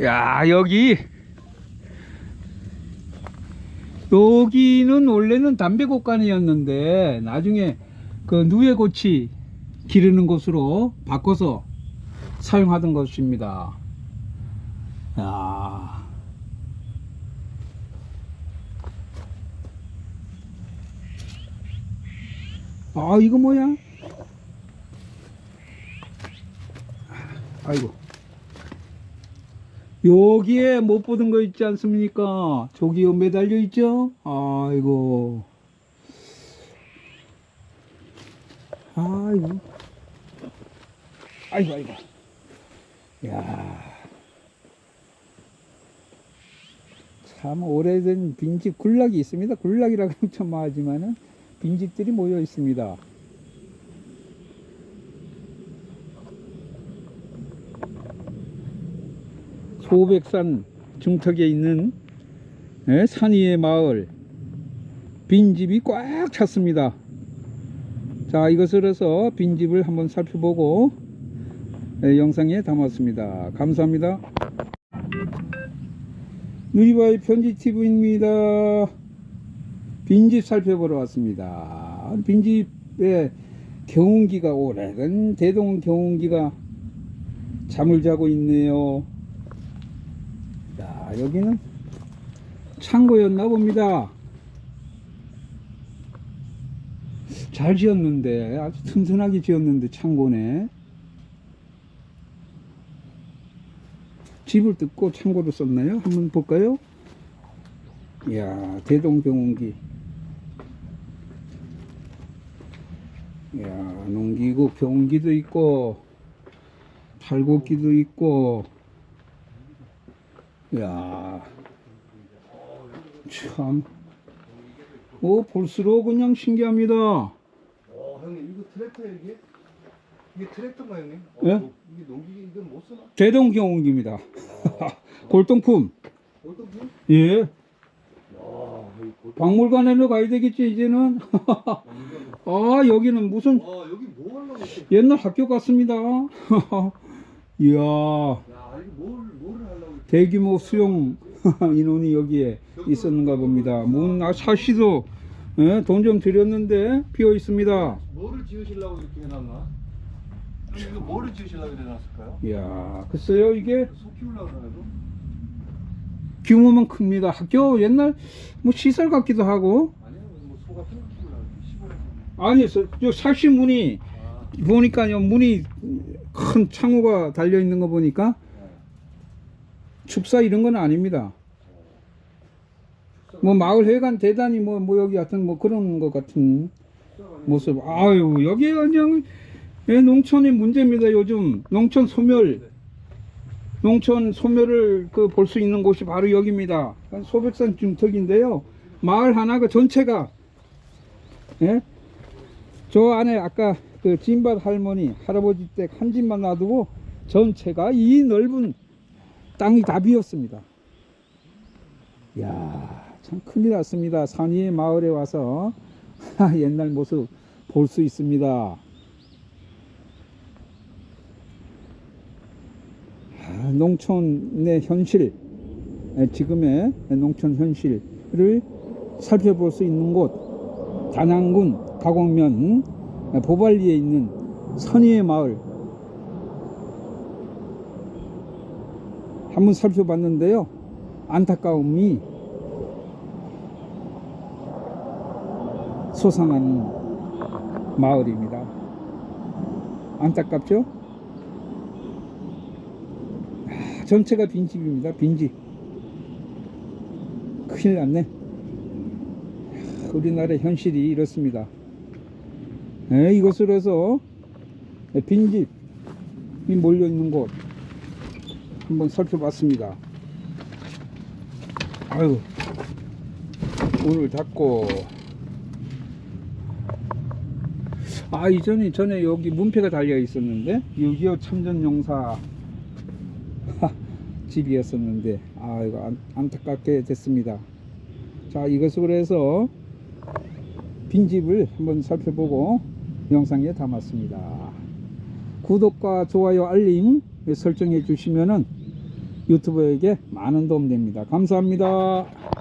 야 여기 여기는 원래는 담배곡간이었는데 나중에 그 누에고치 기르는 곳으로 바꿔서 사용하던 것입니다. 야. 아 이거 뭐야? 아이고. 여기에 못 보던 거 있지 않습니까? 저기요 매달려 있죠? 아이고. 아이고. 아이고, 아이고. 야 참 오래된 빈집 군락이 있습니다. 군락이라고 좀 하지만은 빈집들이 모여 있습니다. 소백산 중턱에 있는 예, 산 위의 마을 빈집이 꽉 찼습니다. 자 이것을 해서 빈집을 한번 살펴보고 예, 영상에 담았습니다. 감사합니다. 누리바이 편지TV입니다. 빈집 살펴보러 왔습니다. 빈집에 경운기가 오래된 대동 경운기가 잠을 자고 있네요. 야, 여기는 창고였나 봅니다. 잘 지었는데, 아주 튼튼하게 지었는데, 창고네. 집을 뜯고 창고로 썼나요? 한번 볼까요? 이야, 대동병원기. 이야, 농기구, 병기도 있고, 팔곡기도 있고, 이 야, 참. 오, 볼수록 그냥 신기합니다. 어, 형님 이거 트랙터 이게? 이게 트랙터인가 형님? 어, 예? 노- 이게 농기계 이건 못 쓰나? 대동경운기입니다. 골동품. 골동 분? 예. 야, 여기 골동. 박물관에로 가야 되겠지, 이제는. 아, 여기는 무슨 와, 여기 뭐 하려고? 옛날 학교 같습니다. 이야, 야, 이거 뭘? 대규모 수용 인원이 여기에 있었는가 봅니다. 문, 아, 사시도 돈좀 들였는데 비어 있습니다. 뭐를 지으시려고 이렇게 해놨나? 이거 뭐를 지으시려고 해놨을까요? 이야, 글쎄요, 이게 소 키우려고 그러나요? 규모만 큽니다. 학교 옛날 뭐 시설 같기도 하고. 아니요, 뭐소 같은 거 키우려고 시골에서. 아니, 저, 저 사시 문이 아, 보니까요, 문이 큰 창호가 달려 있는 거 보니까 네. 축사 이런 건 아닙니다. 뭐 마을 회관 대단히 뭐, 뭐 여기 하여튼 뭐 그런 것 같은 모습. 아유, 여기 그냥 예, 농촌의 문제입니다. 요즘 농촌 소멸, 농촌 소멸을 그 볼 수 있는 곳이 바로 여기입니다. 소백산 중턱인데요. 마을 하나 그 전체가 예? 저 안에 아까 그 진밭 할머니 할아버지 댁 한 집만 놔두고 전체가 이 넓은 땅이 다 비었습니다. 야, 참 큰일 났습니다. 산위의 마을에 와서 옛날 모습 볼 수 있습니다. 아, 농촌의 현실, 에, 지금의 농촌 현실을 살펴볼 수 있는 곳, 단양군 가곡면 에, 보발리에 있는 선의의 마을 한번 살펴봤는데요. 안타까움이 솟아나는 마을입니다. 안타깝죠? 아, 전체가 빈집입니다. 빈집. 큰일 났네. 아, 우리나라의 현실이 이렇습니다. 에, 이것으로 해서 빈집이 몰려 있는 곳 한번 살펴봤습니다. 아유, 문을 닫고. 아, 이전에, 전에 여기 문패가 달려 있었는데, 6.25 참전용사 집이었었는데, 아, 이거 안, 안타깝게 됐습니다. 자, 이것으로 해서 빈집을 한번 살펴보고 영상에 담았습니다. 구독과 좋아요, 알림 설정해 주시면은 유튜버에게 많은 도움 됩니다. 감사합니다.